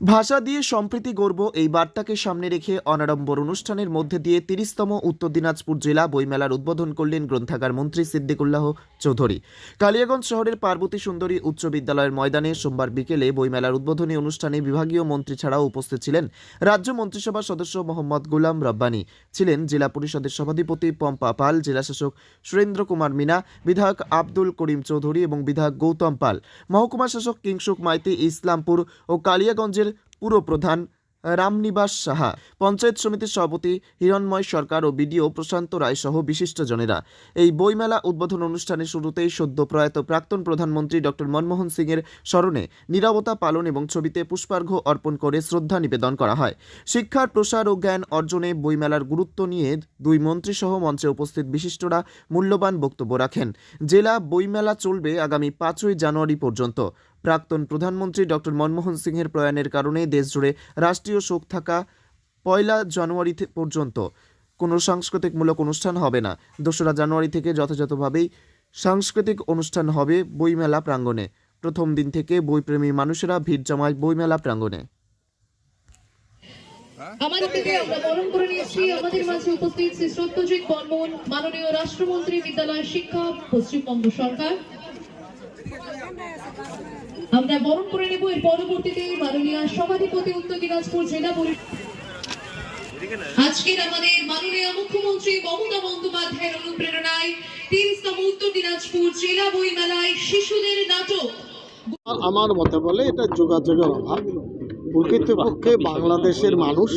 ভাষা দিয়ে সম্প্রীতি গর্ব এই বার্তাকে সামনে রেখে অনাড়ম্বর অনুষ্ঠানের মধ্যে দিয়ে তিরিশতম উত্তর দিনাজপুর জেলা বইমেলার উদ্বোধন করলেন গ্রন্থাগার মন্ত্রী সিদ্দিকুল্লাহ চৌধুরী। কালিয়াগঞ্জ শহরের পার্বতী সুন্দরী উচ্চ বিদ্যালয়ের ময়দানে সোমবার বিকেলে বইমেলার উদ্বোধনী অনুষ্ঠানে বিভাগীয় মন্ত্রী ছাড়াও উপস্থিত ছিলেন রাজ্য মন্ত্রিসভার সদস্য মোহাম্মদ গোলাম রব্বানী, ছিলেন জেলা পরিষদের সভাধিপতি পম্পা পাল, জেলাশাসক সুরেন্দ্র কুমার মিনা, বিধায়ক আব্দুল করিম চৌধুরী এবং বিধায়ক গৌতম পাল মহকুমা শাসক কিংসুক মাইতি ইসলামপুর ও কালিয়াগঞ্জের পুরপ্রধান রামনিবাস সাহা। পঞ্চায়েত সমিতির সভাপতি হিরণময় সরকার ও বিডিও প্রশান্ত রায় সহ বিশিষ্টজনেরা। এই বইমেলা উদ্বোধন অনুষ্ঠানের শুরুতেই সদ্য প্রয়াত প্রাক্তন প্রধানমন্ত্রী ডক্টর মনমোহন সিংয়ের স্মরণে নিরবতা পালন এবং ছবিতে পুষ্পার্ঘ্য অর্পণ করে শ্রদ্ধা নিবেদন করা হয়। শিক্ষার প্রসার ও জ্ঞান অর্জনে বইমেলার গুরুত্ব নিয়ে দুই মন্ত্রীসহ মঞ্চে উপস্থিত বিশিষ্টরা মূল্যবান বক্তব্য রাখেন। জেলা বইমেলা চলবে আগামী পাঁচই জানুয়ারি পর্যন্ত। প্রাক্তন প্রধানমন্ত্রী ডক্টর মনমোহন সিংহের প্রয়াণের কারণে দেশজুড়ে রাষ্ট্রীয় শোক থাকা পয়লা জানুয়ারি পর্যন্ত কোনো সাংস্কৃতিকমূলক অনুষ্ঠান হবে না। দোসরা জানুয়ারি থেকে যথাযথভাবেই সাংস্কৃতিক অনুষ্ঠান হবে বইমেলা প্রাঙ্গণে। প্রথম দিন থেকে বইপ্রেমী মানুষেরা ভিড় জমায় বইমেলা প্রাঙ্গণে। আমাদের থেকে আমরা বরণ করে নিয়েছি। আমাদের মাঝে উপস্থিত শ্রী সত্যজিৎ বর্মন, মাননীয় রাষ্ট্রমন্ত্রী বিদ্যালয় শিক্ষা পশ্চিমবঙ্গ সরকার। আমরা বরণ করে নেব এর পরবর্তীতে মাননীয় সভাধিপতি উত্তর দিনাজপুর জেলা পরিষদ আজকের আমাদের মাননীয় মুখ্যমন্ত্রী মমতা বন্দ্যোপাধ্যায়ের অনুপ্রেরণায় তিরিশতম উত্তর দিনাজপুর জেলা বইমেলায় শিশুদের নাটক। আমার মতে বলে এটা যোগাযোগের অভাব। প্রকৃতপক্ষে বাংলাদেশের মানুষ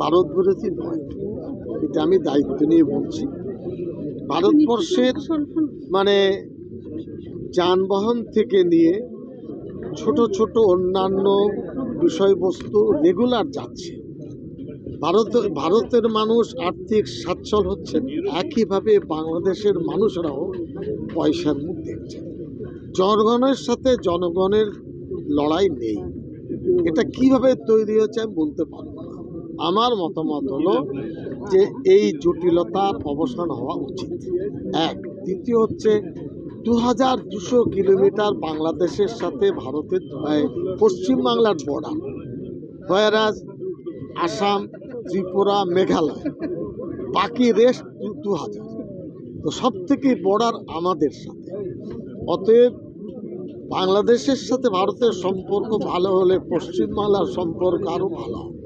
ভারত বিরোধী নয়। এটা আমি দায়িত্ব নিয়ে বলছি। ভারতবর্ষের মানে যানবাহন থেকে নিয়ে ছোট ছোট অন্যান্য বিষয়বস্তু রেগুলার যাচ্ছে। ভারত ভারতের মানুষ আর্থিক সচ্ছল হচ্ছেন, একইভাবে বাংলাদেশের মানুষরাও পয়সার মুখ দেখছে জনগণের সাথে জনগণের লড়াই নেই। এটা কীভাবে তৈরি হচ্ছে আমি বলতে পারব না। আমার মতামত হলো যে এই জটিলতার অবসান হওয়া উচিত। এক, দ্বিতীয় হচ্ছে দু হাজার দুশো কিলোমিটার বাংলাদেশের সাথে ভারতের পশ্চিমবাংলার বর্ডার হয়ারাজ, আসাম, ত্রিপুরা, মেঘালয়। বাকি রেস্ট দু হাজার তো সব থেকে বর্ডার আমাদের সাথে। অতএব বাংলাদেশের সাথে ভারতের সম্পর্ক ভালো হলে পশ্চিমবাংলার সম্পর্ক আরও ভালো হবে।